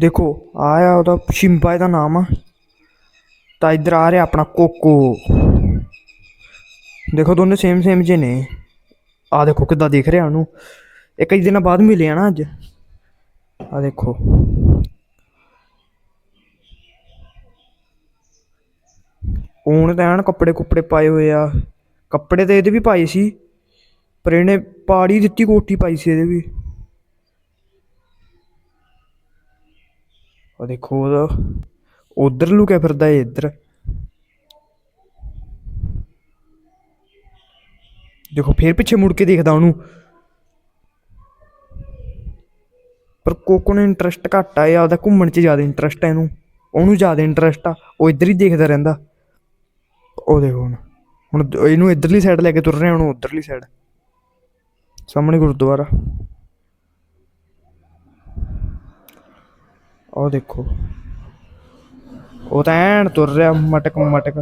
ਦੇਖੋ, ਆਇਆ ਉਹਦਾ ਸ਼ਿੰਪਾ ਇਹਦਾ ਨਾਮ ਆ। ਤਾਂ ਇੱਧਰ ਆ ਰਿਹਾ ਆਪਣਾ ਕੋਕੋ। ਦੇਖੋ, ਦੋਨੇ ਸੇਮ ਸੇਮ ਜੇ ਨੇ। ਆ ਦੇਖੋ ਕਿੱਦਾਂ ਦਿਖ ਰਿਹਾ ਉਹਨੂੰ। ਇਹ ਕਈ ਦਿਨਾਂ ਬਾਅਦ ਮਿਲਿਆ ਨਾ ਅੱਜ। ਆ ਦੇਖੋ। ਉਹਨੇ ਤਾਂ ਐਨ ਕੱਪੜੇ ਕੁੱਪੜੇ ਪਾਏ ਹੋਏ ਆ। ਕੱਪੜੇ ਤਾਂ ਇਹਦੇ ਵੀ ਪਾਏ ਸੀ, ਪਰ ਇਹਨੇ ਪਾੜੀ ਦਿੱਤੀ ਕੋਟੀ ਪਾਈ ਸੀ ਇਹਦੇ ਵੀ। ਆ ਦੇਖੋ ਉਹਦਾ, ਉਧਰ ਲੁਕਿਆ ਫਿਰਦਾ ਏ ਇੱਧਰ? ਦੇਖੋ ਫੇਰ ਪਿੱਛੇ ਮੁੜ ਕੇ ਦੇਖਦਾ ਉਹਨੂੰ। ਪਰ ਕੋਕੋ ਨੂੰ ਇੰਟਰਸਟ ਘੱਟ ਆ, ਇਹ ਆਪਦਾ ਘੁੰਮਣ 'ਚ ਜ਼ਿਆਦਾ ਇੰਟਰਸਟ ਆ ਇਹਨੂੰ। ਉਹਨੂੰ ਜ਼ਿਆਦਾ ਇੰਟਰਸਟ ਆ, ਉਹ ਇੱਧਰ ਹੀ ਦੇਖਦਾ ਰਹਿੰਦਾ। ਉਹ ਦੇਖੋ ਹੁਣ ਹੁਣ ਇਹਨੂੰ ਇੱਧਰਲੀ ਸਾਈਡ ਲੈ ਕੇ ਤੁਰ ਰਿਹਾ ਉਹਨੂੰ ਉਧਰਲੀ ਸਾਈਡ ਸਾਹਮਣੇ ਗੁਰਦੁਆਰਾ। ਉਹ ਦੇਖੋ। ਉਹ ਤਾਂ ਐਨ ਤੁਰ ਰਿਹਾ ਮਟਕ ਮਟਕ।